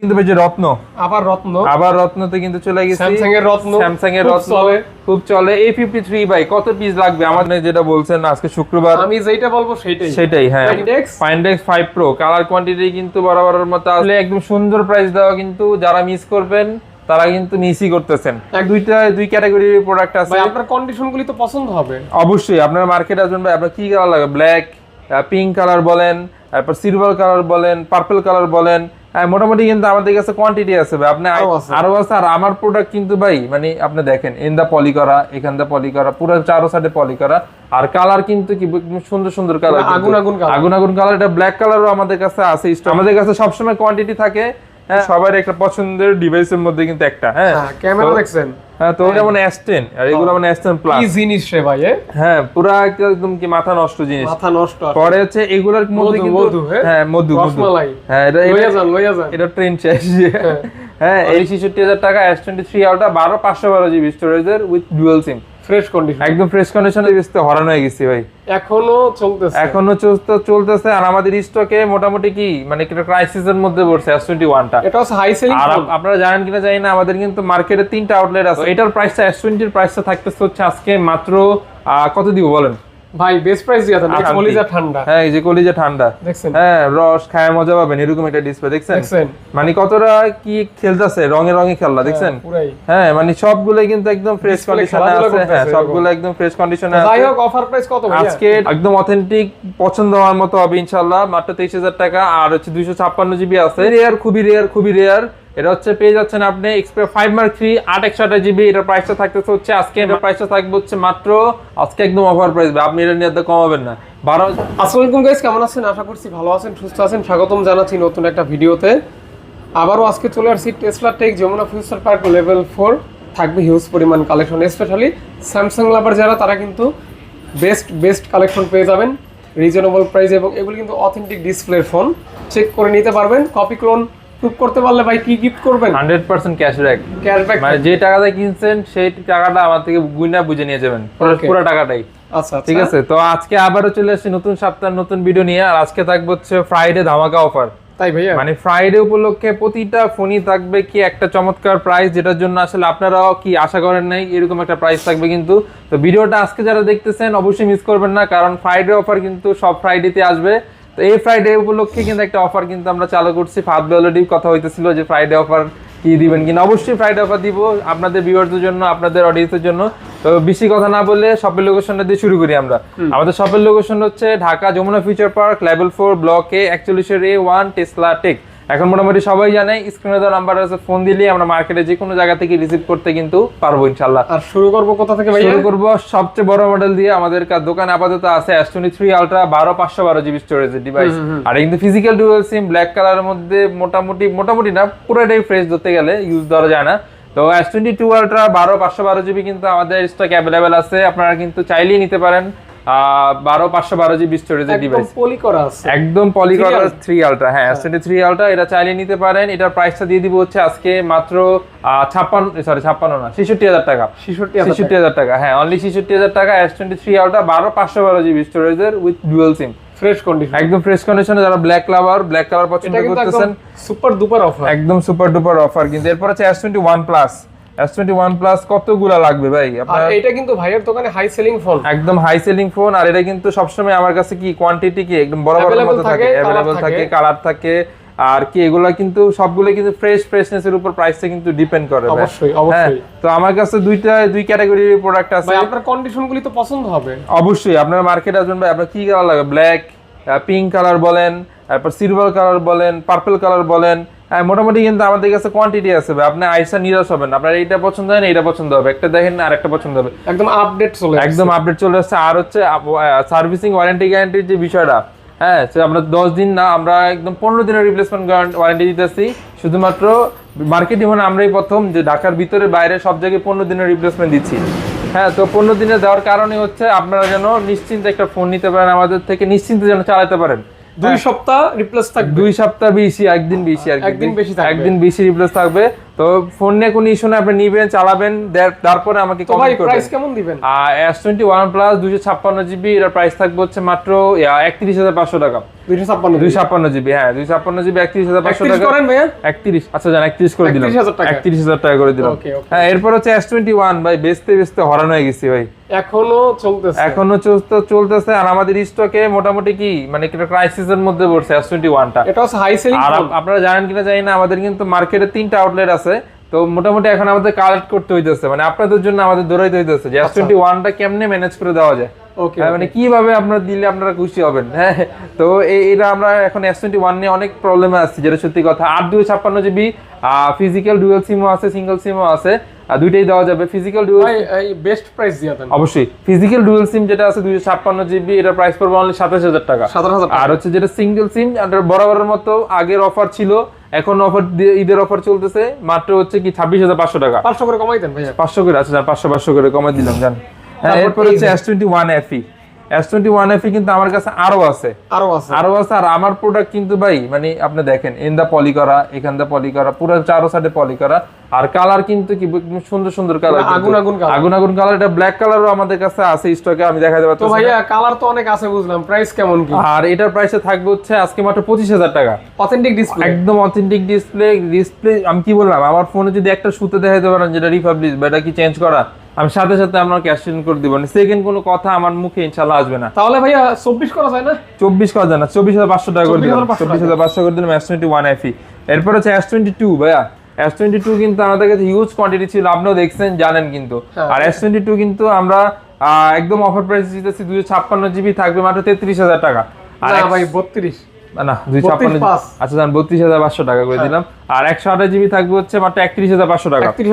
কিন্তু যে রত্ন। আবার রত্ন। আবার রত্নতে কিন্তু চলে গেছে। স্যামসাং এর রত্ন। স্যামসাং এর রত্ন। চলে। খুব চলে। এই ফিফটি থ্রি ভাই কত পিস লাগবে? আমাদের যেটা বলছেন আজকে শুক্রবার। আমি যেটা বলব সেটাই সেটাই হ্যাঁ? Find X five pro colour quantity কিন্তু বরাবরের মতো আসলে একদম সুন্দর প্রাইস দেওয়া কিন্তু যারা মিস করবেন তারা কিন্তু মিসই করতেছেন। এক দুইটা দুই ক্যাটাগরির প্রোডাক্ট আছে। ভাই আপনার কন্ডিশন গুলি তো পছন্দ হবে। অবশ্যই আপনার মার্কেট আসবেন ভাই। আপনার কি কালার লাগে? ব্ল্যাক পিঙ্ক কালার বলেন তারপর সিলভার কালার বলেন পার্পল কালার বলেন। হ্যাঁ, মোটামুটি কিন্তু আমাদের কাছে কোয়ান্টিটি আছে ভাই। আপনি আরও আছে। আর আমার প্রোডাক্ট কিন্তু ভাই মানে আপনি দেখেন পলি করা এখান দা পলি করা পুরো চারো সাইডে পলি করা। আর কালার কিন্তু কি সুন্দর সুন্দর কালার আগুন আগুন আগুন আগুন কালার এটা ব্ল্যাক কালারও আমাদের কাছে আছে আমাদের কাছে সবসময় কোয়ান্টিটি থাকে। হ্যাঁ সবার একটা পছন্দের ডিভাইসের মধ্যে কিন্তু একটা হ্যাঁ। ক্যামেরা দেখছেন? হ্যাঁ তো ওটা মানে S10 আর এগুলো মানে S10 প্লাস কি জিনিস রে ভাই হ্যাঁ পুরো একদম কি মাথা নষ্ট জিনিস। মাথা নষ্ট পরে হচ্ছে এগুলোর মধ্যে মধু, কিন্তু মধু, হ্যাঁ? হ্যাঁ মধু রসমালাই। হ্যাঁ এটা লইয়া যান লইয়া যান। এটা ট্রেন শেষ। হ্যাঁ। এই ছেষট্টি হাজার টাকা এস টোয়েন্টি থ্রি আলটা বারো পাঁচশো বারো জিবি স্টোরেজের with dual SIM fresh condition একদম ফ্রেশ কন্ডিশনে বেচতে হরান হয়ে গেছি ভাই। এখনও চলতেছে। এখনও চলতে চলতেছে। আর আমাদের স্টকে মোটামুটি কি মানে একটা ক্রাইসিসের মধ্যে পড়ছে এস টোয়েন্টি ওয়ানটা এটা হচ্ছে হাই সেলিং আর আপনারা জানেন কিনা জানি না আমাদের কিন্তু মার্কেটে তিনটা আউটলেট আছে। এটার প্রাইসটা এস টোয়েন্টির প্রাইসটা থাকতেছে হচ্ছে আজকে মাত্র কত দিব বলেন? ভাই বেস্ট প্রাইস দিয়া। কলিজা ঠান্ডা। হ্যাঁ এই যে কলিজা ঠান্ডা। দেখছেন। হ্যাঁ রস খায় মজা পাবেন এরকম একটা ডিসপ্লে দেখছেন? মানে কতটা কি খেলতেছে রঙে রঙে খেললা দেখছেন? হ্যাঁ মানে কিন্তু একদম ফ্রেশ কন্ডিশনে আছে। হ্যাঁ সবগুলো একদম ফ্রেশ কন্ডিশনে যাই হোক অফার প্রাইস কত ভাই আজকে একদম অথেন্টিক পছন্দ হওয়ার মতো হবে ইনশাল্লাহ মাত্র তেইশ হাজার টাকা আর হচ্ছে দুইশো ছাপ্পান্ন জিবি আছে। রেয়ার খুবই রেয়ার খুবই রেয়ার এটা হচ্ছে পেয়ে যাচ্ছেন আপনি এক্সপে ফাইভ মার্ক থ্রি আট একশো আঠাশ জিবি এটার প্রাইসটা থাকতেছে হচ্ছে, আজকে এটার প্রাইসটা থাকবে হচ্ছে মাত্র, আজকে একদম অফার প্রাইস আপনি এটা নিয়ে কমাবেন না। বারো আসসালামু আলাইকুম গাইস কেমন আছেন? আশা করছি ভালো আছেন, সুস্থ আছেন। স্বাগতম জানাচ্ছি নতুন একটা ভিডিওতে। আবারও আজকে চলে আসছি Tesla tech Jamuna future park level four থাকবে হিউজ পরিমাণ কালেকশন স্পেশালি স্যামসাং লাভার যারা, তারা কিন্তু বেস্ট বেস্ট কালেকশন পেয়ে যাবেন। রিজনেবল প্রাইস এবং এগুলি কিন্তু অথেন্টিক ডিসপ্লের ফোন চেক করে নিতে পারবেন। কপি ক্লোন প্রুভ করতে পারলে ভাই কি গিফট করবেন? হান্ড্রেড পার্সেন্ট ক্যাশব্যাক ক্যাশব্যাক মানে যে টাকাটা কিনছেন সেই টাকাটা আমার থেকে গুইনা বুঝে নিয়ে যাবেন। পুরো- পুরো টাকাটাই। আচ্ছা ঠিক আছে? তো আজকে আবারও চলে আসছি নতুন সপ্তাহ নতুন ভিডিও নিয়ে আর আজকে থাকবে হচ্ছে ফ্রাইডে ধামাকা অফার তাই ভাইয়া? মানে ফ্রাইডে উপলক্ষে প্রতিটা ফোনই থাকবে কি একটা চমৎকার প্রাইস যেটার জন্য আসলে আপনারাও কি আশা করেন নাই এরকম একটা প্রাইস থাকবে কিন্তু। তো ভিডিওটা আজকে যারা দেখতেছেন অবশ্যই মিস করবেন না কারণ ফ্রাইডে অফার কিন্তু সব ফ্রাইডেতে আসবে। তো এই ফ্রাইডে উপলক্ষে কিন্তু একটা অফার কিন্তু আমরা চালু করছি। ফার্স্ট অলরেডি কথা হইতেছিল যে ফ্রাইডে অফার কি দিবেন কিনা। অবশ্যই ফ্রাইডে অফার দিব আপনাদের ভিউয়ারদের জন্য আপনাদের অডিয়েন্সের জন্য। তো বেশি কথা না বলে শপের লোকেশনটা দিয়ে শুরু করি আমরা। আমাদের শপের লোকেশন হচ্ছে Dhaka Jamuna future park level four block A একচল্লিশের A one Tesla tech এখন মোটামুটি সবাই জানে স্ক্রিনে দেওয়া নাম্বার আছে ফোন দিলে আমরা মার্কেটে যে কোনো জায়গা থেকে রিসিভ করতে কিন্তু পারব ইনশাল্লাহ আর শুরু করব কোথা থেকে শুরু করব সবচেয়ে বড় মডেল দিয়ে আমাদের দোকানে আপাতত আছে এস টোয়েন্টি থ্রি আলট্রা বারো পাঁচশো বারো জিবি স্টোরেজের ডিভাইস আর কিন্তু ফিজিক্যাল ডুয়েল সিম ব্ল্যাক কালারের মধ্যে মোটামুটি মোটামুটি না পুরোটাই ফ্রেশ ধরতে গেলে ইউজ ধরা যায় না। তো এস টোয়েন্টি টু আলট্রা বারো পাঁচশো বারো জিবি কিন্তু আমাদের স্টক অ্যাভেলেবেল আছে আপনারা কিন্তু চাইলেই নিতে পারেন। বারো পাঁচশো বারো জিবি স্টোরেজের ডিভাইস পলি করা আছে। একদম Ultra? থ্রি আলট্রা হ্যাঁ টোয়েন্টি থ্রি আলট্রা এটা চাইলে নিতে পারেন। এটার প্রাইসটা দিয়ে দিব হচ্ছে আজকে মাত্র ছাপ্পান্ন সরি ছাপ্পান্ন না ছেষট্টি হাজার টাকা। ছেষট্টি হাজার টাকা। হ্যাঁ অনলি ছেষট্টি হাজার টাকা এস টোয়েন্টি থ্রি আলট্রা বারো পাঁচশো বারো জিবি স্টোরেজের with dual SIM fresh condition একদম ফ্রেশ কন্ডিশনে যারা ব্ল্যাক লাভার ব্ল্যাক কালার পছন্দ করতেছেন সুপার ডুপার অফার একদম সুপার ডুপার অফার কিন্তু এরপর হচ্ছে S twenty one plus S twenty one plus কতগুলা লাগবে ভাই? আপনার এটা কিন্তু ভাইয়ের দোকানে হাই সেলিং ফোন একদম হাই সেলিং ফোন আর এটা কিন্তু সবসময় আমার কাছে কি কোয়ান্টিটি কি? একদম বড় বড় মতো থাকে, অ্যাভেলেবল থাকে। কালার থাকে। আর কি এগুলা কিন্তু সবগুলো কিন্তু ফ্রেশ ফ্রেশনেস এর উপর প্রাইসটা কিন্তু ডিপেন্ড করে। অবশ্যই, হ্যাঁ, অবশ্যই। তো আমার কাছে দুইটা দুই ক্যাটাগরির প্রোডাক্ট আছে। ভাই আপনার কন্ডিশন গুলি তো পছন্দ হবে। অবশ্যই আপনার মার্কেট আসবেন ভাই আপনার কি কালার লাগে ব্ল্যাক পিঙ্ক কালার বলেন তারপর সিলভার কালার বলেন পার্পল কালার বলেন হ্যাঁ মোটামুটি কিন্তু আমাদের কাছে কোয়ান্টিটি আছে আপনি আইসা নিরাশ হবেন আপনার এইটা পছন্দ হয় না এটা পছন্দ হবে। একটা দেখেন না আরেকটা পছন্দ হবে। একদম আপডেট চলে। একদম আপডেট চলে আসছে। আর হচ্ছে সার্ভিসিং ওয়ারেন্টি গ্যারান্টির যে বিষয়টা হ্যাঁ সে আমরা দশ দিন না আমরা একদম পনেরো দিনের রিপ্লেসমেন্ট ওয়ারেন্টি দিতেছি। শুধুমাত্র মার্কেটে মানে আমরাই প্রথম যে ঢাকার ভিতরে বাইরে সব জায়গায় পনেরো দিনের রিপ্লেসমেন্ট দিচ্ছি। হ্যাঁ তো পনেরো দিনে দেওয়ার কারণে হচ্ছে আপনারা যেন নিশ্চিন্তে একটা ফোন নিতে পারেন আমাদের থেকে নিশ্চিন্তে যেন চালাতে পারেন। দুই সপ্তাহ রিপ্লেস থাকবে। দুই সপ্তাহ বেশি একদিন বেশি আর একদিন বেশি থাকবে। একদিন বেশি রিপ্লেস থাকবে। তো ফোন নিয়ে কোনো ইস্যু নেই আপনি নিবেন চালাবেন তারপরে আমাকে কমেন্ট করবেন। প্রাইস কেমন দিবেন? আর এস টোয়েন্টি ওয়ান প্লাস দুশো জিবি এটার প্রাইস থাকবে হচ্ছে মাত্র একত্রিশ হাজার পাঁচশো টাকা। দুইশো ছাপ্পান্ন দুই ছাপ্পান্ন জিবি হ্যাঁ জিবি করেন ভাইয়া? আচ্ছা জান একত্রিশ করে দিলাম। 31,000 টাকা। একত্রিশ হাজার টাকা করে দিলাম। Okay, okay. হ্যাঁ এরপর হচ্ছে এস টোয়েন্টি ওয়ান ভাই বেচতে বেচতে হরান হয়ে গেছি ভাই। এখনও চলতেছে। এখনও চলতে চলতেছে আর আমাদের স্টকে মোটামুটি কি মানে একটা ক্রাইসিসের মধ্যে পড়ছে এটা হচ্ছে হাই সেলিং আর আপনারা জানেন কিনা জানি না আমাদের কিন্তু মার্কেটে তিনটা আউটলেট আছে। তো মোটামুটি এখন আমাদের কালেক্ট করতে হইতেছে মানে আপনাদের জন্য আমাদের দৌড়াইতে হইতেছে যে এস টোয়েন্টি ওয়ানটা কেমনে ম্যানেজ করে দেওয়া যায়। ওকে হ্যাঁ, মানে কীভাবে আপনারা দিলে আপনারা খুশি হবেন হ্যাঁ। তো এটা আমরা এখন এস টোয়েন্টি ওয়ান নিয়ে অনেক প্রবলেমে আছি যেটা সত্যি কথা। আট দুই ছাপ্পান্ন জিবি ফিজিক্যাল ডুয়েল সিমও আছে সিঙ্গেল সিমও আছে দুইটাই দেওয়া যাবে। ফিজিক্যাল ডুয়েল বেস্ট প্রাইস দিয়ে দেন। অবশ্যই। ফিজিক্যাল ডুয়েল সিম যেটা আছে দুইশো ছাপ্পান্ন জিবি এটা প্রাইস পড়বে অনলি সাতাশ হাজার টাকা। আর হচ্ছে যেটা সিঙ্গেল সিম বরাবরের মতো আগের অফার ছিল এখন অফার ঈদের অফার চলতেছে মাত্র হচ্ছে কি ছাব্বিশ হাজার পাঁচশো টাকা। পাঁচশো করে কমাই দেন ভাইয়া। পাঁচশো করে আচ্ছা পাঁচশো পাঁচশো করে কমাই দিলাম জান। হ্যাঁ, এরপর হচ্ছে S twenty one FE S twenty one FE কিন্তু আমার কাছে আরও আছে। আরও আছে। আরও আছে আর আমার প্রোডাক্ট কিন্তু ভাই মানে আপনি দেখেন এন দা পলি করা এখান দা পলি করা পুরো চারো সাইডে পলি করা। আর কালার কিন্তু কি সুন্দর সুন্দর কালার আগুন আগুন। আগুন আগুন কালার এটা ব্ল্যাক কালারও আমাদের কাছে আছে স্টকে আমি দেখাতে তো ভাইয়া কালার তো অনেক আছে বুঝলাম প্রাইস কেমন কি? আর এটার প্রাইসে থাকবে হচ্ছে আজকে মাত্র পঁচিশ হাজার টাকা। অথেন্টিক ডিসপ্লে একদম অথেন্টিক ডিসপ্লে ডিসপ্লে আমি কি বললাম আমার ফোনে যদি একটা সুতে দেখাতে পারেন যেটা রিপাবলিশ বা এটা কি চেঞ্জ করা আমি সাথে সাথে আপনার ক্যাশ ইন করে দিব সেকেন্ড কোনো কথা আমার মুখে ইনশাল্লাহ আসবে না। তাহলে ভাইয়া চব্বিশ করা যায় না? চব্বিশ করা যায় না চব্বিশ হাজার পাঁচশো টাকা করে দিলাম। 24,500 চব্বিশ হাজার পাঁচশো করে দিলাম এস টোয়েন্টি ওয়ান এফি এরপর হচ্ছে এস টোয়েন্টি টু ভাইয়া। এস টোয়েন্টি টু কিন্তু আমাদের কাছে হিউজ কোয়ান্টিটি ছিল আপনিও দেখছেন জানেন কিন্তু। হ্যাঁ। আর এস টোয়েন্টি টু কিন্তু আমরা একদম অফার প্রাইস দিতেছি দুশো ছাপ্পান্ন জিবি থাকবে মাত্র তেত্রিশ হাজার টাকা। আর ভাই বত্রিশ। না দুই ছাপ্পান্ন আচ্ছা জান বত্রিশ হাজার পাঁচশো টাকা করে দিলাম। আর একশো আঠাশ জিবি থাকবে হচ্ছে মাত্র একত্রিশ হাজার পাঁচশো টাকা। একত্রিশ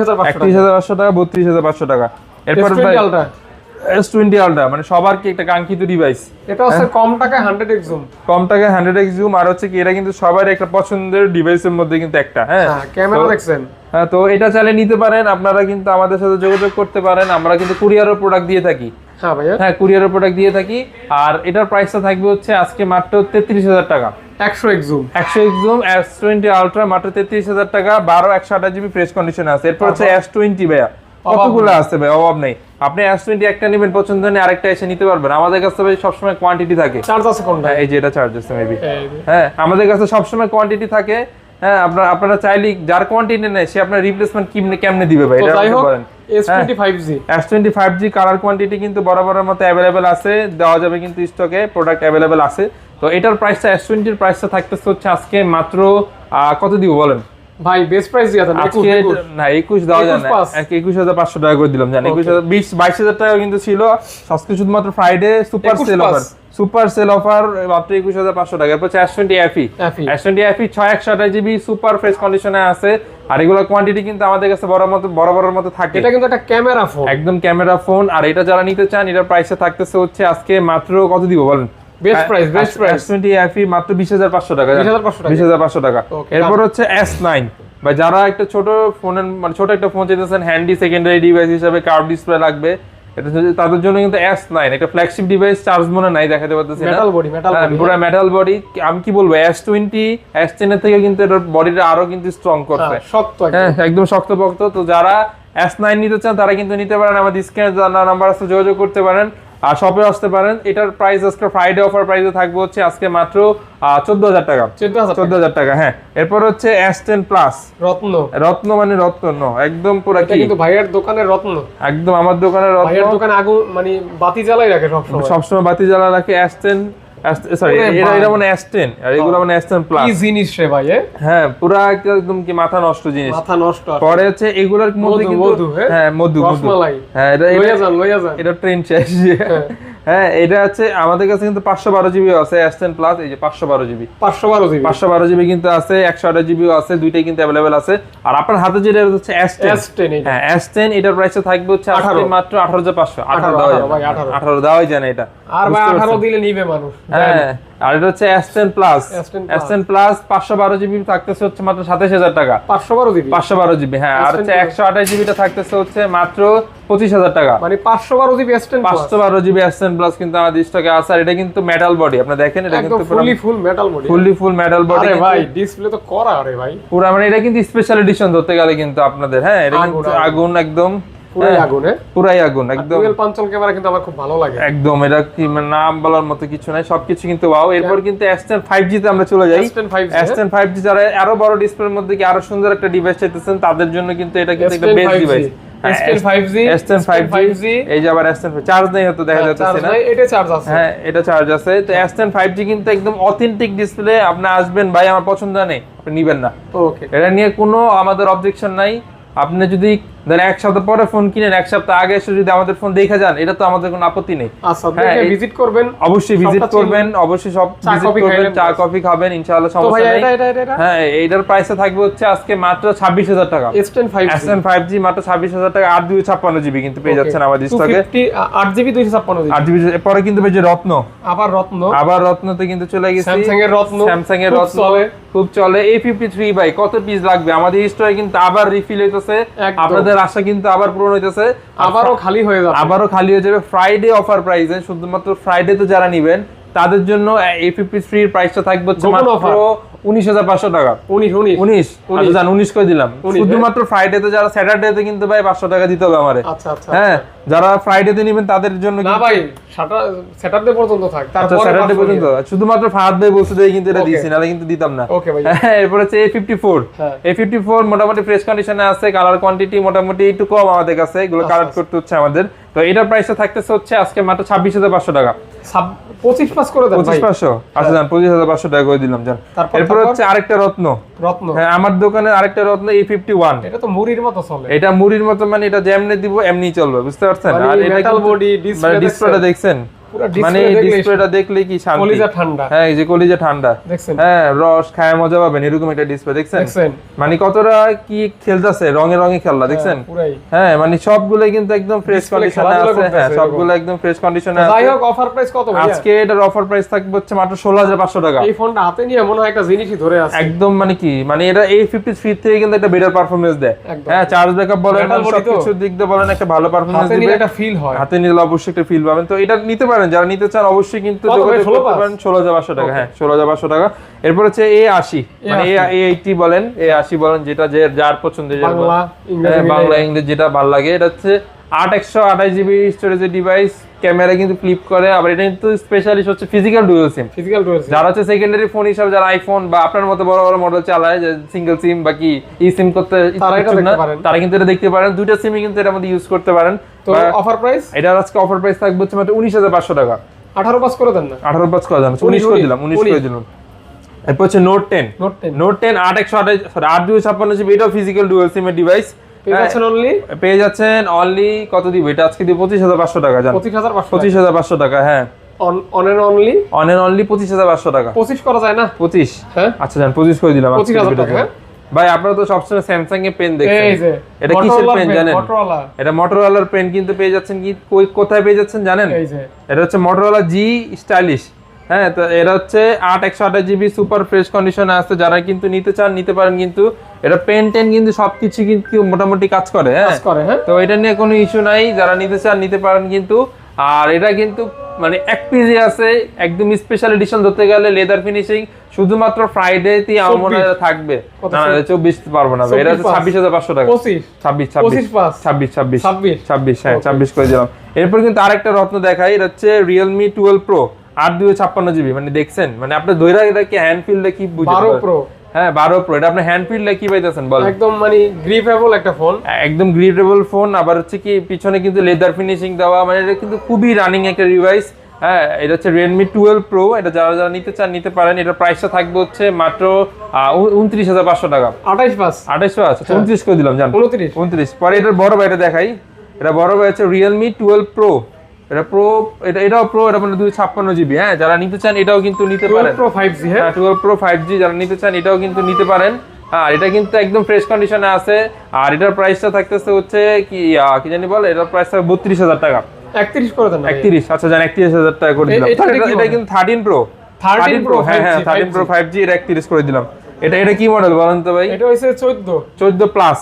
হাজার পাঁচশো টাকা। বত্রিশ হাজার পাঁচশো টাকা। এরপর এস টোয়েন্টি আলট্রা মানে সবার কি একটা কাঙ্ক্ষিত ডিভাইস এটা হচ্ছে কম টাকায় হান্ড্রেড এক্স জুম কম টাকায় হান্ড্রেড এক্স জুম আর হচ্ছে কি এটা কিন্তু সবার একটা পছন্দের ডিভাইসের মধ্যে কিন্তু একটা হ্যাঁ। হ্যাঁ ক্যামেরা তো- দেখছেন। হ্যাঁ তো এটা চালিয়ে নিতে পারেন। আপনারা কিন্তু আমাদের সাথে যোগাযোগ করতে পারেন। আমরা কিন্তু কুরিয়ারের প্রোডাক্ট দিয়ে থাকি। হ্যাঁ ভাইয়া। হ্যাঁ কুরিয়ারের প্রোডাক্ট দিয়ে থাকি। আর এটার প্রাইসটা থাকবে হচ্ছে আজকে মাত্র তেত্রিশ হাজার টাকা। একশো একশো এক্সুম এস টোয়েন্টি আলট্রা মাত্র তেত্রিশ হাজার টাকা। বারো একশো আঠাশ জিবি ফ্রেশ কন্ডিশন আছে। এরপর হচ্ছে এস টোয়েন্টি ভাইয়া। কতগুলো আছে ভাই? অভাব নেই। আপনি এস টোয়েন্টি একটা নেবেন পছন্দ নেই আরেকটা এসে নিতে পারবেন। আমাদের কাছে ভাই সবসময় কোয়ান্টিটি থাকে। চার্জ আছে কোনটা? হ্যাঁ, এই যে এটা চার্জ আছে মেবি হ্যাঁ আমাদের কাছে সবসময় কোয়ান্টিটি থাকে। হ্যাঁ আপনারা আপনারা চাইলে যার কোয়ান্টিটি নেয় সে আপনার রিপ্লেসমেন্ট কেমনে কেমনে দিবে ভাই? এটা বলেন। S twenty five G S twenty five G colour quantity কিন্তু বরাবরের মতো অ্যাভেলেবেল আছে দেওয়া যাবে কিন্তু স্টকে প্রোডাক্ট অ্যাভেলেবেল আছে। তো এটার প্রাইসটা এস টোয়েন্টির প্রাইসটা থাকতেছে হচ্ছে আজকে মাত্র কত দিব বলেন? ভাই বেস্ট প্রাইস দিয়ে দেন আজকে না একুশ দেওয়া যায় না। 21 পাঁচ। এক- একুশ হাজার পাঁচশো টাকা করে দিলাম জানি। একুশ হাজার বিশ বাইশ হাজার টাকা কিন্তু ছিল। আজকে শুধুমাত্র Friday super sale offer super sale offer মাত্র একুশ হাজার পাঁচশো টাকা। এরপর S twenty FE FE S twenty FE ছয় একশো আঠাশ জিবি সুপার ফ্রেশ কন্ডিশনে আছে। আর এগুলো কোয়ান্টিটি কিন্তু আমাদের কাছে বড় মতো বরাবরের মতো থাকে। এটা কিন্তু একটা ক্যামেরা ফোন একদম ক্যামেরা ফোন আর এটা যারা নিতে চান এটা প্রাইসে থাকতেছে হচ্ছে আজকে মাত্র কত দিব বলেন? Best price best price twenty FE মাত্র বিশ হাজার পাঁচশো টাকা 20,500 টাকা। এরপর হচ্ছে এস নাইন বা যারা একটা ছোট ফোনের মানে ছোট একটা ফোন চাইতেছেন হ্যান্ডি সেকেন্ডারি ডিভাইস হিসেবে কার্ভ ডিসপ্লে লাগবে। এটা তাদের জন্য কিন্তু এস নাইন একটা ফ্ল্যাগশিপ ডিভাইস চার্জ মনে নাই দেখাতে পারতেছি মেটাল বডি মেটাল হ্যাঁ, বডি পুরো মেটাল বডি আমি কি বলব এস টোয়েন্টি এস টেনের থেকে কিন্তু এটার বডিটা আরও কিন্তু স্ট্রং করছে। শক্ত একদম। হ্যাঁ একদম শক্তপোক্ত। তো যারা এস নাইন নিতে চান তারা কিন্তু নিতে পারেন। আমাদের স্ক্রিনে নাম্বার আছে যোগাযোগ করতে পারেন। আর শপে আসতে পারেন। এটার প্রাইস আজকে ফ্রাইডে অফার প্রাইসে থাকবে হচ্ছে আজকে মাত্র চোদ্দ হাজার টাকা। 14,000 চোদ্দ হাজার টাকা হ্যাঁ। এরপর হচ্ছে এস টেন প্লাস রত্ন। রত্ন মানে রত্ন একদম পুরো কি? কিন্তু ভাইয়ের দোকানে রত্ন। একদম আমার দোকানে ভাইয়ের রত্ন দোকানে আগুন মানে বাতি জ্বালাই রাখে সবসময়। সবসময় বাতি জ্বালা রাখে এস টেন সরি ওরে এটা এটা মানে আর এগুলো মানে এস প্লাস কি জিনিস রে ভাই হ্যাঁ পুরা একদম কি মাথা নষ্ট জিনিস। মাথা নষ্ট পরে হচ্ছে এগুলোর মধ্যে মধু, কিন্তু হ্যাঁ? হ্যাঁ মধু মধু। হ্যাঁ এটা লইয়া যান লইয়া যান। এটা ট্রেন শেষ। হ্যাঁ এটা হচ্ছে আমাদের কাছে কিন্তু পাঁচশো বারো জিবি আছে এস টেন প্লাস এই যে পাঁচশো বারো জিবি। পাঁচশো বারো জিবি। পাঁচশো বারো জিবি কিন্তু আছে একশো আঠাশ জিবিও আছে দুইটাই কিন্তু অ্যাভেলেবেল আছে। আর আপনার হাতে যেটা হচ্ছে এস টেন এস টেন হ্যাঁ এস টেন এটার প্রাইসে থাকবে হচ্ছে 18 মাত্র আঠারো হাজার পাঁচশো। আঠারো দেওয়া যায় ভাই, না। 18 আঠারো দেওয়াই যায় না এটা। আর ভাই আঠারো? দিলে নিবে মানুষ হ্যাঁ আর এটা হচ্ছে S10 প্লাস S10 প্লাস পাঁচশো বারো জিবি থাকতেছে হচ্ছে মাত্র সাতাশ হাজার টাকা। পাঁচশো বারো দিবি পাঁচশো বারো জিবি হ্যাঁ। আর হচ্ছে Plus। একশো আঠাশ জিবিটা থাকতেছে হচ্ছে মাত্র পঁচিশ হাজার টাকা। মানে পাঁচশো বারো জিবি পাঁচশো বারো জিবি S10 প্লাস কিন্তু আমাদের স্টকে আছে আর এটা কিন্তু মেটাল বডি আপনি দেখেন এটা কিন্তু fully full metal body fully full metal body ভাই ডিসপ্লে তো করা আরে ভাই। পুরা মানে এটা কিন্তু স্পেশাল এডিশন ধরতে গেলে কিন্তু আপনাদের হ্যাঁ এটা আগুন, কিন্তু আগুন। আগুন একদম পুরো হ্যাঁ, আগুনে পুরাই আগুন একদম। ডুয়েল পাঞ্চল ক্যামেরা কিন্তু আমার খুব ভালো লাগে। একদম এটা কি মানে নাম বলার মতো কিছু নাই সবকিছু কিন্তু ওয়াও এরপর কিন্তু S10 5G তে আমরা চলে যাই। S10 5G S10 5G যারা আরও বড় ডিসপ্লের মধ্যে কি আরও সুন্দর একটা ডিভাইস চাইতেছেন তাদের জন্য কিন্তু এটা কিন্তু একটা best device S10 5G S10 5G এই যে আবার S10 চার্জ নেই হয়তো দেখা যাচ্ছে না। এটা চার্জ আছে। হ্যাঁ এটা চার্জ আছে। তো S10 5G কিন্তু একদম অথেন্টিক ডিসপ্লে আপনি আসবেন ভাই আমার পছন্দ নেই আপনি নিবেন না। ওকে এটা নিয়ে কোনো আমাদের অবজেকশন নাই। আপনি যদি ধরেন এক সপ্তাহ পরে ফোন কিনেন এক সপ্তাহ আগে এসে যদি আমাদের ফোন দেখে যান এটা তো আমাদের কোনো আপত্তি নেই। আচ্ছা হ্যাঁ, ভিজিট করবেন অবশ্যই ভিজিট করবেন অবশ্যই সব ভিজিট করবেন চা কফি খাবেন ইনশাআল্লাহ সমস্যা নেই। হ্যাঁ এইটার প্রাইসে থাকবে হচ্ছে আজকে মাত্র ছাব্বিশ হাজার টাকা। S10 5G S10 5G মাত্র ছাব্বিশ হাজার টাকা আট দুই ছাপ্পান্ন জিবি কিন্তু পেয়ে যাচ্ছেন আমাদের স্টকে 250 8 জিবি 256 জিবি। আট জিবি পরে কিন্তু পেয়েছে রত্ন। আবার রত্ন। আবার রত্নতে কিন্তু চলে গেছে। স্যামসাং এর রত্ন স্যামসাং এর রত্ন চলে। খুব চলে। এ ফিফটি থ্রি বাই কত পিস লাগবে? আমাদের স্টোরে কিন্তু আবার রিফিল হইতেছে। একদম। আপনাদের আশা কিন্তু আবার পূরণ হইতেছে। আবারও খালি হয়ে যাবে। আবারও খালি হয়ে যাবে। ফ্রাইডে অফার প্রাইসে শুধুমাত্র ফ্রাইডে তো যারা নেবেন তাদের জন্য এ ফিফটি থ্রি প্রাইসটা থাকবে হচ্ছে মাত্র। উনিশ হাজার পাঁচশো টাকা। 19 19 উনিশ। আচ্ছা জান উনিশ করে দিলাম? শুধুমাত্র ফ্রাইডেতে যারা স্যাটারডেতে কিন্তু ভাই পাঁচশো টাকা দিতে হবে আমারে। আচ্ছা আচ্ছা হ্যাঁ যারা ফ্রাইডেতে নিবেন তাদের জন্য না ভাই স্যাটারডে পর্যন্ত থাক। আচ্ছা স্যাটারডে পর্যন্ত। শুধুমাত্র ফাহাদ ভাই বলছে দেখে কিন্তু এটা Okay. দিয়েছি কিন্তু দিতাম না। ওকে ভাই। হ্যাঁ এরপর হচ্ছে এ ফিফটি ফোর হ্যাঁ। এ ফিফটি ফোর মোটামুটি ফ্রেশ কন্ডিশনে আছে কালার কোয়ান্টিটি মোটামুটি একটু কম আমাদের কাছে এগুলো আচ্ছা, কালেক্ট করতে হচ্ছে আমাদের। তো এটার প্রাইসটা থাকতেছে হচ্ছে আজকে মাত্র ছাব্বিশ হাজার পাঁচশো টাকা। 25 পাস করে দেন পঁচিশ পাঁচশো? আচ্ছা যান পঁচিশ হাজার পাঁচশো টাকা করে দিলাম যান এরপর তারপর? হচ্ছে আরেকটা রত্ন। রত্ন। হ্যাঁ আমার দোকানে আরেকটা রত্ন এ ফিফটি ওয়ান এটা তো মুড়ির মতো চলে। এটা মুড়ির মতো মানে এটা যেমনি দিব এমনি চলবে বুঝতে পারছেন? মানে আর এটা body, display মানে ডিসপ্লেটা দেখছেন? মানে ডিসপ্লেটা দেখলে কি শান্তি? কলিজা ঠান্ডা। হ্যাঁ এই যে কলিজা ঠান্ডা। হ্যাঁ রস খায় মজা পাবেন এরকম একটা ডিসপ্লে দেখছেন? দেখছেন। মানে কতটা কি খেলতেছে রঙে রঙে খেললা দেখছেন? হ্যাঁ মানে সবগুলোই কিন্তু একদম ফ্রেশ কন্ডিশনে আছে। হ্যাঁ সবগুলো একদম ফ্রেশ কন্ডিশনে যাই হোক অফার প্রাইস কত আজকে এটার অফার প্রাইস থাকবে হচ্ছে মাত্র ষোলো হাজার পাঁচশো টাকা। এই ফোনটা হাতে নিয়ে মনে হয় একটা জিনিসই ধরে আছে। একদম মানে কি? মানে এটা এই ফিফটি থ্রি থেকে কিন্তু একটা বেটার দেয়। হ্যাঁ চার্জ ব্যাকআপ বলেন Metal body দিক দিয়ে বলেন একটা ভালো পারফরমেন্স দিবে। একটা ফিল হয়। হাতে নিলে অবশ্যই একটা ফিল পাবেন। তো এটা নিতে পারেন যারা নিতে চান অবশ্যই কিন্তু যোগাযোগ 16 করতে পারেন ষোলো হাজার পাঁচশো টাকা। হ্যাঁ ষোলো হাজার পাঁচশো টাকা। এরপর হচ্ছে এ আশি। মানে এ এ এইটি বলেন এ আশি বলেন যেটা যে যার পছন্দ বাংলা ইংরেজি হ্যাঁ, বাংলা ইংরেজি যেটা ভালো লাগে। এটা হচ্ছে আট একশো আঠাশ জিবি স্টোরেজের ডিভাইস ক্যামেরা কিন্তু ফ্লিপ করে আবার এটা কিন্তু স্পেশালিস্ট হচ্ছে physical dual SIM physical dual যারা হচ্ছে সেকেন্ডারি ফোন হিসাবে যারা আইফোন বা আপনার মতো বড় বড় মডেল চালায় যে সিঙ্গেল সিম বা কি ই সিম করতে তারা এটা দেখতে পারেন। তারা কিন্তু এটা দেখতে পারেন। দুইটা সিমই কিন্তু এটার মধ্যে ইউজ করতে পারেন। তো অফার প্রাইস এটার আজকে অফার প্রাইস থাকবে হচ্ছে মাত্র উনিশ হাজার পাঁচশো টাকা। 18 পাস করে দেন না? আঠারো পাঁচ করে দিলাম উনিশ করে দিলাম উনিশ করে দিলাম। এরপর হচ্ছে Note ten Note 10 Note ten আট একশো আঠাশ সরি আট দুই ছাপ্পান্ন জিবি এটাও ফিজিক্যাল ডুয়েল সিমের ডিভাইস পেয়ে যাচ্ছেন অনলি পেয়ে যাচ্ছেন অনলি কত দিব? এটা আজকে দিব পঁচিশ হাজার পাঁচশো টাকা জান। পঁচিশ হাজার পাঁচশো টাকা। হ্যাঁ। On on only on only পঁচিশ হাজার পাঁচশো টাকা। 25 করা যায় না? পঁচিশ? হ্যাঁ। আচ্ছা জান পঁচিশ করে দিলাম আজকে 25,000 টাকা, হ্যাঁ? ভাই আপনারা তো সবসময় স্যামসাং এর পেন দেখছেন। এটা কিসের পেন জানেন? এটা মোটরোলার পেন কিন্তু পেয়ে যাচ্ছেন কি? কোথায় পেয়ে যাচ্ছেন জানেন? এটা হচ্ছে মোটরোলা জি স্টাইলিশ হ্যাঁ তো এটা হচ্ছে আট একশো আঠাশ জিবি সুপার ফ্রেশ কন্ডিশনে আছে। যারা কিন্তু নিতে চান নিতে পারেন কিন্তু। এটা পেন টেন কিন্তু সবকিছু কিন্তু মোটামুটি কাজ করে হ্যাঁ। কাজ করে হ্যাঁ। তো এটা নিয়ে কোনো ইস্যু নাই। যারা নিতে চান নিতে পারেন কিন্তু। আর এটা কিন্তু মানে এক পিজি আছে একদম স্পেশাল এডিশন ধরতে গেলে লেদার ফিনিশিং শুধুমাত্র ফ্রাইডে তে আমার মনে হয় থাকবে না চব্বিশ পারব না এটা হচ্ছে 24 ছাব্বিশ হাজার পাঁচশো টাকা। 25 ছাব্বিশ ছাব্বিশ। 25 পাস ছাব্বিশ ছাব্বিশ। 26 ছাব্বিশ হ্যাঁ. ছাব্বিশ করে দিলাম। এরপর কিন্তু আরেকটা রত্ন দেখাই। এটা হচ্ছে রিয়েলমি টুয়েলভ প্রো আট দুই ছাপ্পান্ন জিবি মানে দেখছেন? মানে আপনি ধৈরা এটা কি হ্যান্ড ফিল্ডে কি 12 প্রো হ্যাঁ বারো প্রো এটা আপনি হ্যান্ড ফিল্ডে কি পাইতেছেন বল? একদম মানে গ্রিপেবল একটা ফোন একদম গ্রিডেবল ফোন আবার হচ্ছে কি পিছনে কিন্তু লেদার ফিনিশিং দেওয়া মানে এটা কিন্তু খুবই রানিং একটা ডিভাইস হ্যাঁ এটা হচ্ছে রেডমি টুয়েলভ প্রো এটা যারা যারা নিতে চান নিতে পারেন। এটার প্রাইসটা থাকবে হচ্ছে মাত্র উনত্রিশ হাজার পাঁচশো টাকা। 28 পাস আঠাশ পাঁচ উনত্রিশ করে দিলাম জান। 29 উনত্রিশ পরে এটার বড় ভাইটা দেখাই। এটা বড় ভাই হচ্ছে রিয়েলমি টুয়েলভ প্রো এটা প্রো এটা এটাও প্রো এটা মানে দুই ছাপ্পান্ন জিবি হ্যাঁ? যারা নিতে চান এটাও কিন্তু নিতে পারেন। প্রো 5G হ্যাঁ? হ্যাঁ টুয়েলভ প্রো ফাইভ জি যারা নিতে চান এটাও কিন্তু নিতে পারেন। আর এটা কিন্তু একদম ফ্রেশ কন্ডিশনে আছে। আর এটার প্রাইসটা থাকতেছে হচ্ছে কি কি জানি বলে? এটার প্রাইস থাকবে বত্রিশ হাজার টাকা। একত্রিশ করে দেন একত্রিশ আচ্ছা জান একত্রিশ হাজার টাকা করে দিলাম। এটা? কিন্তু থার্টিন প্রো 13 Pro হ্যাঁ হ্যাঁ থার্টিন প্রো ফাইভ জি এটা একত্রিশ করে দিলাম। এটা এটা কি মডেল বলেন তো ভাই? এটা 14 চোদ্দ। প্লাস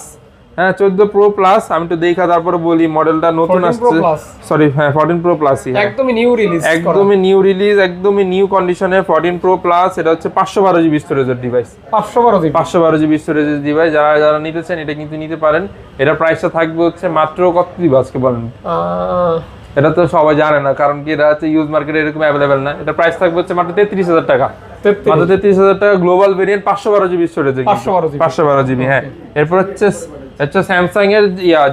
হ্যাঁ চোদ্দ প্রো প্লাস আমি তো দেখা তারপরে বলি মডেলটা নতুন 14 আসছে। সরি হ্যাঁ ফোরটিন প্রো প্লাসই একদমই নিউ রিলিজ একদমই নিউ রিলিজ একদমই নিউ কন্ডিশনের ফোরটিন প্রো প্লাস এটা হচ্ছে পাঁচশো বারো জিবি স্টোরেজের ডিভাইস 512 জিবি পাঁচশো বারো জিবি স্টোরেজের ডিভাইস যারা যারা নিতে চান এটা কিন্তু নিতে পারেন। এটা প্রাইসটা থাকবে হচ্ছে মাত্র কত দিব আজকে বলেন? এটা তো সবাই জানে না কারণ কি এটা হচ্ছে ইউজ মার্কেটে এরকম অ্যাভেলেবেল না। এটা প্রাইস থাকবে হচ্ছে মাত্র তেত্রিশ হাজার টাকা। মাত্র তেত্রিশ হাজার টাকা গ্লোবাল ভেরিয়েন্ট পাঁচশো বারো জিবি স্টোরেজ 512 GB পাঁচশো বারো জিবি হ্যাঁ। এরপর হচ্ছে হচ্ছে স্যামসাং এর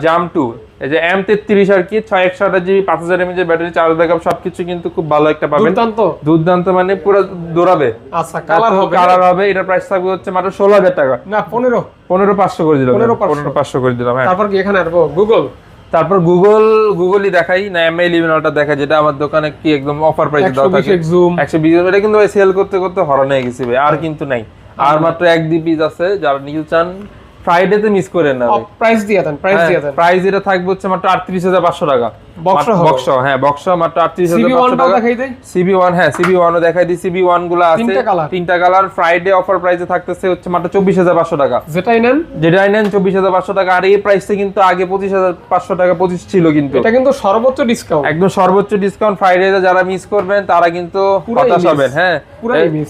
জাম টু এই যে এম তেত্রিশ আর কি ছয় একশো আঠাশ জিবি পাঁচ হাজার এমএচ ব্যাটারি চার্জ ব্যাকআপ সবকিছু কিন্তু খুব ভালো একটা পাবেন। দুর্দান্ত। দুর্দান্ত মানে পুরো দৌড়াবে। আচ্ছা কালার হবে। কালার হবে এটা প্রাইস থাকবে হচ্ছে মাত্র ষোলো হাজার টাকা। না 15 পনেরো পাঁচশো করে দিলাম। পনেরো পাঁচশো। করে দিলাম হ্যাঁ। তারপর কি এখানে আসব গুগল তারপর গুগল গুগলই দেখাই না এম আই ইলেভেনটা দেখা যেটা আমার দোকানে কি একদম অফার প্রাইসে দেওয়া থাকে। 120 একশো বিশ এটা কিন্তু ভাই সেল করতে করতে হরণ হয়ে গেছি ভাই আর কিন্তু নাই। আর মাত্র এক দুই পিস আছে যারা নিতে চান ফ্রাইডেতে মিস করেন না প্রাইস দিয়ে দেন প্রাইস দিয়ে দেন। প্রাইস এটা থাকবে হচ্ছে মাত্র আটত্রিশ হাজার পাঁচশো টাকা। বক্স। বক্স হ্যাঁ বক্স মাত্র আটত্রিশ হাজার সিবি পাঁচশো ওয়ানটাও টাকা। দেখাই দেই। সিবি ওয়ান হ্যাঁ সিবি ওয়ানও দেখাই দিই। সিবি ওয়ানগুলো আছে। তিনটা colour। তিনটা কালার ফ্রাইডে অফার প্রাইসে থাকতেছে হচ্ছে মাত্র চব্বিশ হাজার পাঁচশো টাকা। যেটাই নেন। যেটাই নেন চব্বিশ হাজার পাঁচশো টাকা। আর এই প্রাইসে কিন্তু আগে পঁচিশ হাজার পাঁচশো টাকা পঁচিশ ছিল কিন্তু। এটা কিন্তু সর্বোচ্চ ডিসকাউন্ট একদম সর্বোচ্চ ডিসকাউন্ট ফ্রাইডে যারা মিস করবেন তারা কিন্তু হতাশ হবেন হ্যাঁ।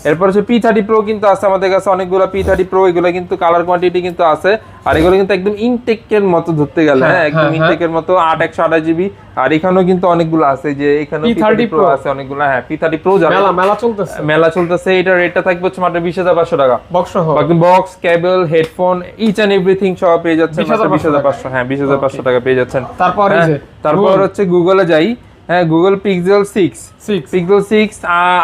এরপর হচ্ছে পি থার্টি প্রো কিন্তু আছে আমাদের কাছে। অনেকগুলো পি থার্টি প্রো এগুলো কিন্তু কালার কোয়ান্টিটি কিন্তু আছে। আর এগুলো কিন্তু একদম ইনটেকের মতো ধরতে গেলে হ্যাঁ, হ্যাঁ একদম হ্যাঁ, ইনটেকের মতো আট একশো আঠাশ জিবি আর এখানেও কিন্তু অনেকগুলো আছে যে এখানে পি P30 থার্টি প্রো আছে অনেকগুলো হ্যাঁ পি থার্টি প্রো যারা মেলা মেলা চলতেছে। মেলা চলতেছে এটার রেটটা থাকবে হচ্ছে মাত্র বিশ হাজার পাঁচশো টাকা। বক্স সহ? বাকি box cable headphone each and everything সব পেয়ে যাচ্ছেন 20,500 বিশ হাজার পাঁচশো হ্যাঁ বিশ হাজার পাঁচশো টাকা পেয়ে যাচ্ছেন। তারপর এই হ্যাঁ, যে তারপর হচ্ছে গুগলে যাই হ্যাঁ Google Pixel six 6 Pixel six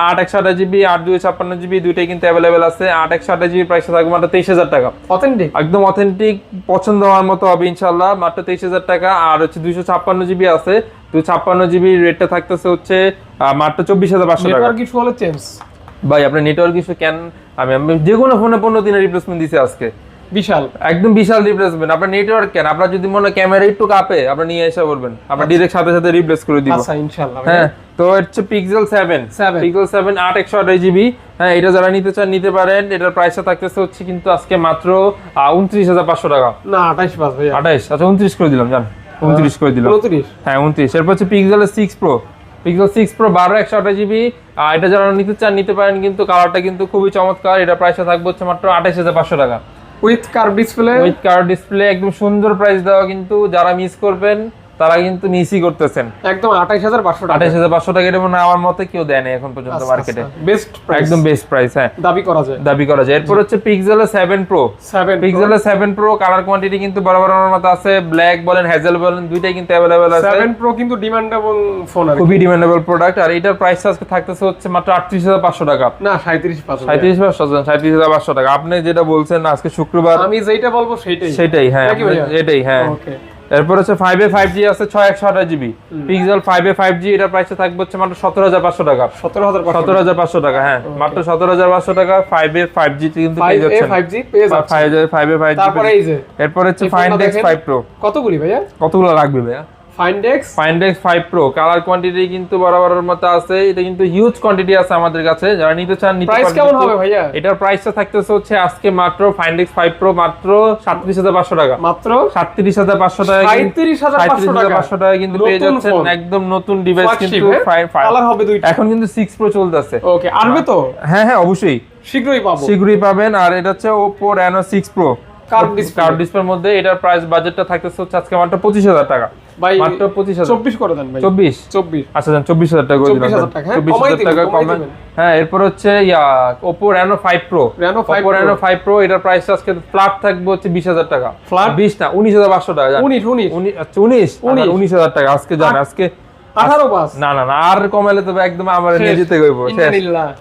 আট একশো আঠাশ জিবি আট দুই ছাপ্পান্ন জিবি দুইটাই কিন্তু অ্যাভেলেবেল আছে। আট একশো আঠাশ জিবি প্রাইস থাকবে মাত্র তেইশ হাজার টাকা। অথেন্টিক একদম অথেন্টিক পছন্দ হওয়ার মতো হবে ইনশাল্লাহ মাত্র তেইশ হাজার টাকা। আর হচ্ছে দুইশো ছাপ্পান্ন জিবি আছে। দুই ছাপ্পান্ন জিবি রেটটা থাকতেছে হচ্ছে মাত্র চব্বিশ হাজার পাঁচশো টাকা। ইস্যু হলে চেঞ্জ ভাই আপনার নেটওয়ার্ক ইস্যু কেন? আমি আমি যে কোনো ফোনে পনেরো দিনের রিপ্লেসমেন্ট দিছে আজকে। বিশাল। একদম বিশাল রিপ্লেসমেন্ট আপনার নেটওয়ার্ক কেন? আপনার যদি মনে হয় ক্যামেরা একটু কাঁপে আপনি নিয়ে এসে বলবেন। আপনার ডিরেক্ট সাথে সাথে রিপ্লেস করে দিব। আচ্ছা ইনশাআল্লাহ। হ্যাঁ তো হচ্ছে Pixel seven Seven। Pixel seven আট একশো আঠাশ জিবি হ্যাঁ এটা যারা নিতে চান নিতে পারেন। এটার প্রাইসটা থাকতেছে হচ্ছে কিন্তু আজকে মাত্র উনত্রিশ হাজার পাঁচশো টাকা। না 28 পাস ভাইয়া। আঠাইশ আচ্ছা উনত্রিশ করে দিলাম জান। উনত্রিশ করে দিলাম। 29 হ্যাঁ উনত্রিশ। এরপর হচ্ছে Pixel six Pro Pixel six Pro বারো একশো আঠাশ জিবি এটা যারা নিতে চান নিতে পারেন কিন্তু কালারটা কিন্তু খুবই চমৎকার। এটা প্রাইসটা থাকবে হচ্ছে মাত্র আঠাইশ হাজার পাঁচশো টাকা। With curve display with curve display একদম সুন্দর প্রাইস দেওয়া কিন্তু যারা মিস করবেন তারা কিন্তু মিসই করতেছেন। একদম 28500 টাকা। আঠাইশ হাজার পাঁচশো টাকা এটা মনে আমার মতে কেউ দেয় না এখন পর্যন্ত মার্কেটে বেস্ট প্রাইস একদম বেস্ট প্রাইস হ্যাঁ। দাবি করা যায়। দাবি করা যায়। এরপর হচ্ছে Pixel seven Pro 7 Pixel seven Pro colour quantity কিন্তু বরাবর আমার মতো আছে। ব্ল্যাক বলেন হ্যাজেল বলেন দুইটাই কিন্তু অ্যাভেলেবেল আছে। 7 প্রো কিন্তু ডিমান্ডেবল ফোন আর। খুবই ডিমান্ডেবল প্রোডাক্ট আর এটার প্রাইস আজকে থাকতেছে হচ্ছে মাত্র আটত্রিশ হাজার পাঁচশো টাকা। না 37 পাস সাঁত্রিশ পাঁচশো সাঁত্রিশ হাজার পাঁচশো টাকা। আপনি যেটা বলছেন আজকে শুক্রবার আমি যেটা বলব সেটাই সেটাই হ্যাঁ এটাই হ্যাঁ। ওকে এরপর হচ্ছে ফাইভ এ ফাইভ জি আছে ছয় একশো আঠাশ GB Pixel five A five G এটার প্রাইসে থাকবে হচ্ছে মাত্র সতেরো হাজার পাঁচশো টাকা। সতেরো হাজার সতেরো হাজার পাঁচশো টাকা হ্যাঁ। মাত্র সতেরো হাজার পাঁচশো টাকা ফাইভ এ ফাইভ জি কিন্তু পেয়ে 5A 5G পেয়ে যাচ্ছে five A five G five তারপরে এই যে এরপর হচ্ছে ফাইন ডেক্স ফাইভ প্রো কতগুলি ভাইয়া? কতগুলো লাগবে ভাইয়া? Find X Find X five Pro colour quantity কিন্তু বরাবরের মতো আছে এটা কিন্তু হিউজ কোয়ান্টিটি আছে আমাদের কাছে যারা নিতে চান নিতে প্রাইস কেমন হবে ভাইয়া? এটার প্রাইসটা থাকতেছে হচ্ছে আজকে মাত্র ফাইন্ড এক্স ফাইভ প্রো মাত্র সাতত্রিশ হাজার পাঁচশো টাকা। মাত্র? সাতত্রিশ হাজার পাঁচশো টাকা 37,500 টাকা। কিন্তু পেয়ে যাচ্ছেন একদম নতুন ডিভাইস কিন্তু হ্যাঁ? কালার হবে দুইটা। এখন কিন্তু সিক্স প্রো চলতেছে। ওকে আসবে তো? হ্যাঁ হ্যাঁ অবশ্যই। শীঘ্রই পাবো। শীঘ্রই পাবেন আর এটা হচ্ছে প্রো Curved display। কার্ড ডিসপ্লের মধ্যে এটার প্রাইস বাজেটটা থাকতেছে হচ্ছে আজকে মাত্র পঁচিশ হাজার টাকা। ভাই মাত্র পঁচিশ হাজার। 24 করে দেন ভাই। চব্বিশ? 24 আচ্ছা হাজার টাকা করে দিলাম 24,000 টাকা, হ্যাঁ? টাকা হ্যাঁ এরপর হচ্ছে ইয়া Pro Reno 5 Oppo Pro। Five Pro এটার প্রাইস আজকে ফ্ল্যাট থাকবে হচ্ছে বিশ হাজার টাকা। Flat? বিশ না উনিশ হাজার পাঁচশো টাকা জান। 19 19 উনি- আচ্ছা, উনিশ? উনিশ। উনিশ হাজার টাকা আজকে জান আজকে 18 পাস না না না আর কমাইলে তবে একদম আমার নিয়ে দিতে হইব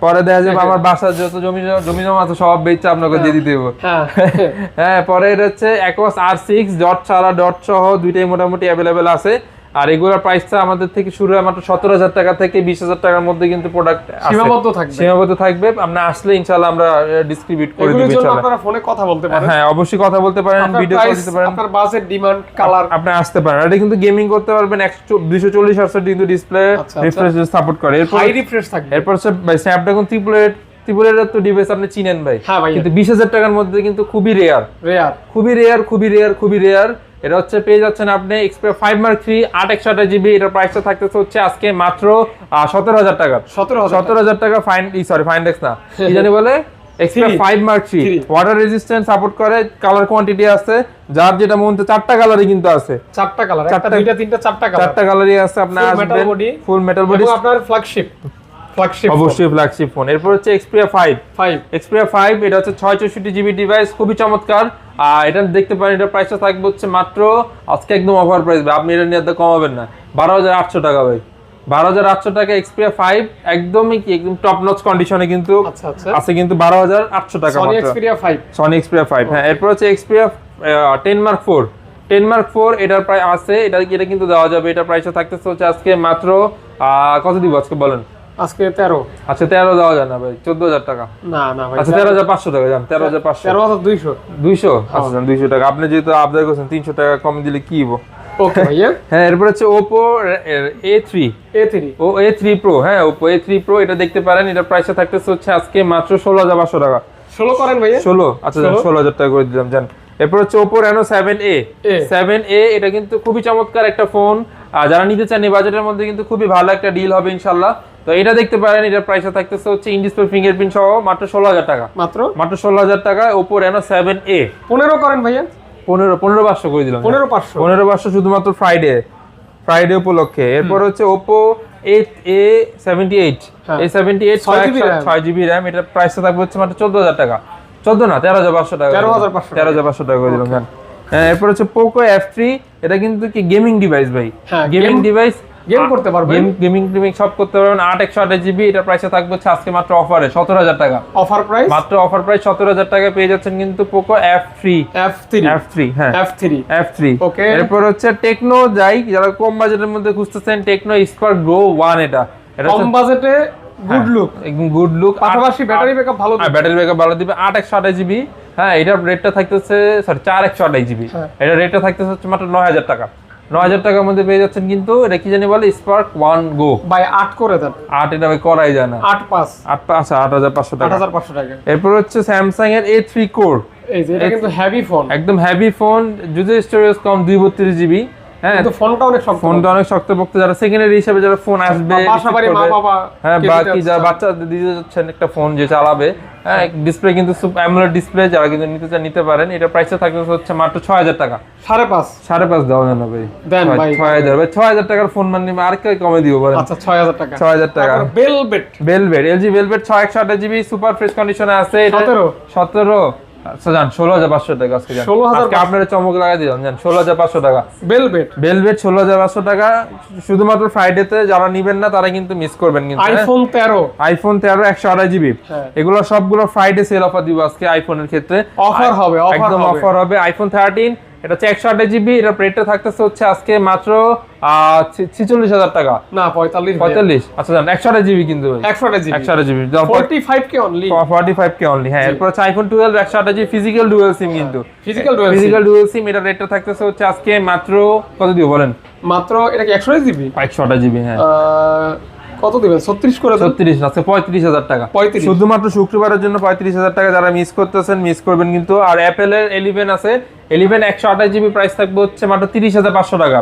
পরে দেখা যাবে আমার বাসার যত জমি জমি জমা আছে সব বেচে আপনাকে দিয়ে দিতে হইব। হ্যাঁ। হ্যাঁ পরে এটা হচ্ছে একস আর সিক্স ডট ছাড়া ডট সহ দুইটাই মোটামুটি অ্যাভেলেবেল আছে। আর এগুলোর প্রাইসটা আমাদের থেকে শুরু হয় মাত্র সতেরো হাজার টাকা থেকে বিশ হাজার টাকার মধ্যে কিন্তু প্রোডাক্ট সীমাবদ্ধ থাকবে। সীমাবদ্ধ থাকবে। আপনি আসলে ইনশাল্লাহ আমরা ডিস্ট্রিবিউট করে দিব ইনশাল্লাহ আপনারা ফোনে কথা বলতে পারেন। হ্যাঁ অবশ্যই কথা বলতে পারেন ভিডিও কল দিতে পারেন। আপনার বাজেট ডিমান্ড কালার আপনি আসতে পারেন। এটা কিন্তু গেমিং করতে পারবেন একশো দুইশো চল্লিশ হার্সের কিন্তু ডিসপ্লে। রিফ্রেশ সাপোর্ট করে। এরপর হাই রিফ্রেশ থাকবে। এরপর স্ন্যাপড্রাগন ট্রিপল এইট এইট তো ডিভাইস আপনি চিনেন ভাই। হ্যাঁ ভাই। কিন্তু বিশ হাজার টাকার মধ্যে কিন্তু খুবই রেয়ার রেয়ার খুবই রেয়ার খুবই রেয়ার খুবই রেয়ার এটা হচ্ছে পেয়ে যাচ্ছেন আপনি এক্সপ্রে ফাইভ মার্ক থ্রি আট একশো আঠাশ জিবি এটার প্রাইসটা থাকতেছে হচ্ছে আজকে মাত্র সতেরো হাজার টাকা সতেরো সতেরো হাজার টাকা ফাইন সরি ফাইনডেক্স না। কি জানি বলে? Xperia five Mark three water resistant support করে কালার কোয়ান্টিটি আছে। যার যেটা মন চারটা কালারই কিন্তু আছে। চারটা কালার চারটা- দুইটা তিনটা চারটা কালার চারটা কালারই আছে আপনার। ফুল মেটাল বডি আপনার ফ্ল্যাগশিপ ফ্ল্যাগশিপ অবশ্যই ফ্ল্যাগশিপ ফোন এরপর হচ্ছে এটা হচ্ছে ছয় চৌষট্টি জিবি ডিভাইস খুবই চমৎকার। আর এটা দেখতে পারেন এটা প্রাইসটা থাকবে হচ্ছে মাত্র আজকে একদম অফার প্রাইস আপনি এটা নিয়ে কমাবেন না। বারো হাজার আটশো টাকা ভাই। বারো হাজার আটশো টাকা এক্সপ্রিয়া ফাইভ একদমই কি একদম টপ নচ কন্ডিশনে কিন্তু আচ্ছা আচ্ছা। আছে কিন্তু বারো হাজার আটশো টাকা সনি মাত্র। ফাইভ সনি এক্সপ্রিয়া ফাইভ হ্যাঁ এরপর হচ্ছে Xperia ten Mark four ten Mark four এটার প্রায় আছে এটা এটা কিন্তু দেওয়া যাবে এটা প্রাইসটা থাকতেছে হচ্ছে আজকে মাত্র কত দিব আজকে বলেন? আজকে তেরো। আচ্ছা তেরো দেওয়া যায় না ভাই চোদ্দ হাজার টাকা। না না ভাই আচ্ছা তেরো হাজার পাঁচশো টাকা যান তেরো হাজার পাঁচশো। তেরো হাজার দুইশো। দুইশো? আচ্ছা যান দুইশো টাকা। আপনি যেহেতু আবদার করছেন তিনশো টাকা কম দিলে কি হব ওকে ভাইয়া। হ্যাঁ এরপর হচ্ছে থ্রি এ থ্রি ও এ থ্রি প্রো হ্যাঁ এ থ্রি প্রো এটা দেখতে পারেন এটা প্রাইসটা থাকতেছে হচ্ছে আজকে মাত্র ষোলো হাজার পাঁচশো টাকা। ষোলো করেন ভাইয়া। ষোলো? আচ্ছা যান ষোলো? ষোলো হাজার টাকা করে দিলাম এরপর হচ্ছে Oppo Reno seven A seven A এটা কিন্তু খুবই চমৎকার একটা ফোন আর যারা নিতে চান এই বাজেটের মধ্যে কিন্তু খুবই ভালো একটা ডিল হবে ইনশাল্লাহ। তো এটা দেখতে পারেন এটার প্রাইসটা থাকতেছে হচ্ছে ইন ডিসপ্লে ফিঙ্গারপ্রিন্ট সহ মাত্র ষোলো হাজার টাকা। মাত্র? মাত্র ষোলো হাজার টাকা ওপো রেনো সেভেন এ পনেরো করেন ভাইয়া। পনেরো পনেরো পাঁচশো করে দিলাম। পনেরো পাঁচশো। পনেরো পাঁচশো শুধুমাত্র ফ্রাইডে ফ্রাইডে উপলক্ষে। এরপর হচ্ছে Oppo eight A seventy eight হ্যাঁ। এ সেভেন্টি এইট ছয় জিবি র্যাম এটার প্রাইসটা থাকবে হচ্ছে মাত্র চোদ্দ হাজার টাকা। চোদ্দ না তেরো হাজার পাঁচশো টাকা 13,500 তেরো হাজার পাঁচশো টাকা। করে দিলাম হ্যাঁ, এরপর হচ্ছে পোকো এফ থ্রি এটা কিন্তু কি গেমিং ডিভাইস ভাই? হ্যাঁ, গেমিং ডিভাইস গেম করতে পারবেন। গেম গেমিং টিমিং সব করতে পারবেন। আট একশো আঠাশ জিবি এটা প্রাইসে থাকবে হচ্ছে আজকে মাত্র অফারে সতেরো হাজার টাকা। অফার প্রাইস মাত্র অফার প্রাইস সতেরো হাজার টাকা পেয়ে যাচ্ছেন কিন্তু এফ থ্রি এফ থ্রি হ্যাঁ। F three F three Okay. এরপর হচ্ছে টেকনো যাই যারা কম বাজেটের মধ্যে খুঁজতেছেন টেকনো স্পার্ক গ্রো ওয়ান এটা। এটা কম বাজেটে গুড লুক একদম গুড লুক পাশাপাশি ব্যাটারি ব্যাকআপ ভালো দিবে। ব্যাটারি ব্যাকআপ ভালো দিবে। আট একশো আঠাশ জিবি হ্যাঁ এটার রেটটা থাকতেছে সরি চার একশো আঠাশ জিবি হ্যাঁ। এটা রেটটা থাকতেছে হচ্ছে মাত্র নয় হাজার টাকা। নয় হাজার টাকার মধ্যে পেয়ে যাচ্ছেন কিন্তু এটা কি জানি বলে? স্পার্ক ওয়ান গো ভাই আট করে দেন। আট এটা ভাই করাই যায় না। আট পাঁচ। আট পাঁচ আট হাজার পাঁচশো টাকা। এরপর হচ্ছে স্যামসাং এর এ থ্রি কোর এই যে এটা কিন্তু হেভি ফোন একদম হেভি ফোন যদি স্টোরেজ কম দুই বত্রিশ জিবি হ্যাঁ কিন্তু ফোনটা অনেক শক্ত ফোনটা অনেক শক্তপোক্ত যারা সেকেন্ডারি হিসেবে যারা ফোন আসবে বা মা বাবা হ্যাঁ বা কি যারা বাচ্চা দিতে যাচ্ছেন একটা ফোন যে চালাবে হ্যাঁ ডিসপ্লে কিন্তু অ্যামোলেড ডিসপ্লে যারা কিন্তু নিতে চান নিতে পারেন। এটা প্রাইসটা থাকবে হচ্ছে মাত্র ছয় হাজার টাকা। সাড়ে পাঁচ। সাড়ে পাঁচ দেওয়া যায় ভাই। দেন ভাই। ছয় হাজার ভাই ছয় হাজার টাকার ফোন মানে আর কে কমে দিব বলেন। আচ্ছা টাকা। এলজি জিবি সুপার ফ্রেশ কন্ডিশনে আছে। এটা আচ্ছা যান ষোলো হাজার পাঁচশো টাকা আজকে ষোলো হাজার আপনারা চমক লাগাই দিলাম যান ষোলো হাজার পাঁচশো টাকা। বেলবেট ভেলভেট ষোলো হাজার পাঁচশো টাকা শুধুমাত্র ফ্রাইডেতে যারা নিবেন না তারা কিন্তু মিস করবেন কিন্তু হ্যাঁ? আইফোন তেরো। আইফোন তেরো একশো আড়াই জিবি হ্যাঁ। এগুলো সবগুলো ফ্রাইডে সেল অফার দিব আজকে আইফোনের ক্ষেত্রে। অফার হবে, একদম অফার হবে। আইফোন থার্টিন এটা হচ্ছে একশো আঠাশ জিবি এটা রেটটা থাকতেছে হচ্ছে আজকে মাত্র ছিচল্লিশ হাজার টাকা। না পঁয়তাল্লিশ পঁয়তাল্লিশ? আচ্ছা জান একশো আঠাশ জিবি কিন্তু একশো জিবি। একশো আঠাশ GB. Forty five K only forty five K only হ্যাঁ এরপর হচ্ছে আইফোন টুয়েলভ একশো আঠাশ জিবি ফিজিক্যাল ডুয়েল সিম কিন্তু। Physical dual physical dual SIM এটা রেটটা থাকতেছে হচ্ছে আজকে মাত্র কত দিব বলেন? মাত্র এটা কি একশো জিবি? একশো আঠাশ জিবি হ্যাঁ। কত দিবেন? ছত্রিশ করে দেন। ছত্রিশ আজকে পঁয়ত্রিশ হাজার টাকা। 35 শুধুমাত্র শুক্রবারের জন্য পঁয়ত্রিশ হাজার টাকা যারা মিস করতেছেন মিস করবেন কিন্তু। আর অ্যাপেলের এলিভেন আছে। এলিভেন একশো আঠাশ জিবি প্রাইস থাকবে হচ্ছে মাত্র তিরিশ হাজার পাঁচশো টাকা।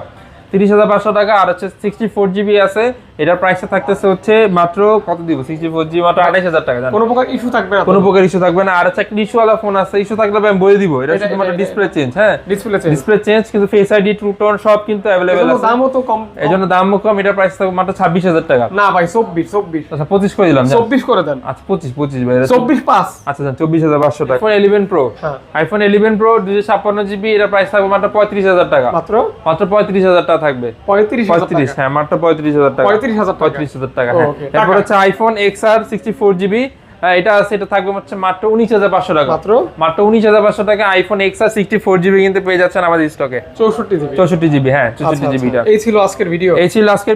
তিরিশ হাজার পাঁচশো টাকা আর হচ্ছে সিক্সটি ফোর জিবি আছে। এটার প্রাইসটা থাকতেছে হচ্ছে মাত্র কত দিব? সিক্সটি ফোর জিবি মাত্র আঠাশ হাজার টাকা কোনো প্রকার ইস্যু থাকবে না কোনো প্রকার ইস্যু থাকবে না। আর একটা ইস্যুওয়ালা ফোন আছে ইস্যু থাকলে আমি বলে দিব। এটা শুধুমাত্র ডিসপ্লে চেঞ্জ হ্যাঁ? ডিসপ্লে চেঞ্জ ডিসপ্লে চেঞ্জ কিন্তু ফেস আইডি ট্রু টোন সব কিন্তু অ্যাভেলেবেল আছে। দামও তো কম এই জন্য দামও কম এটার প্রাইস থাকবে মাত্র ছাব্বিশ হাজার টাকা। না ভাই চব্বিশ চব্বিশ। আচ্ছা পঁচিশ করে দিলাম চব্বিশ করে দেন। আচ্ছা পঁচিশ পঁচিশ ভাই চব্বিশ পাঁচ। আচ্ছা চব্বিশ হাজার পাঁচশো টাকা। আইফোন ইলেভেন প্রো হ্যাঁ। আইফোন ইলেভেন প্রো দুশো ছাপ্পান্ন জিবি এটার প্রাইস থাকবে মাত্র পঁয়ত্রিশ হাজার টাকা। মাত্র? মাত্র পঁয়ত্রিশ হাজার টাকা থাকবে। পঁয়ত্রিশ পঁয়ত্রিশ হ্যাঁ মাত্র পঁয়ত্রিশ হাজার টাকা। পঁয়ত্রিশ হাজার পঁয়ত্রিশ হাজার টাকা ও, okay, এরপর টাকা। হচ্ছে iPhone X R sixty four GB এটা সেটা থাকবে হচ্ছে মাত্র উনিশ হাজার পাঁচশো টাকা। মাত্র? মাত্র উনিশ হাজার পাঁচশো টাকা iPhone X R sixty four GB কিন্তু পেয়ে যাচ্ছেন আমাদের স্টকে চৌষট্টি জিবি চৌষট্টি জিবি হ্যাঁ চৌষট্টি জিবিটা এই ছিল আজকের ভিডিও এই ছিল আজকে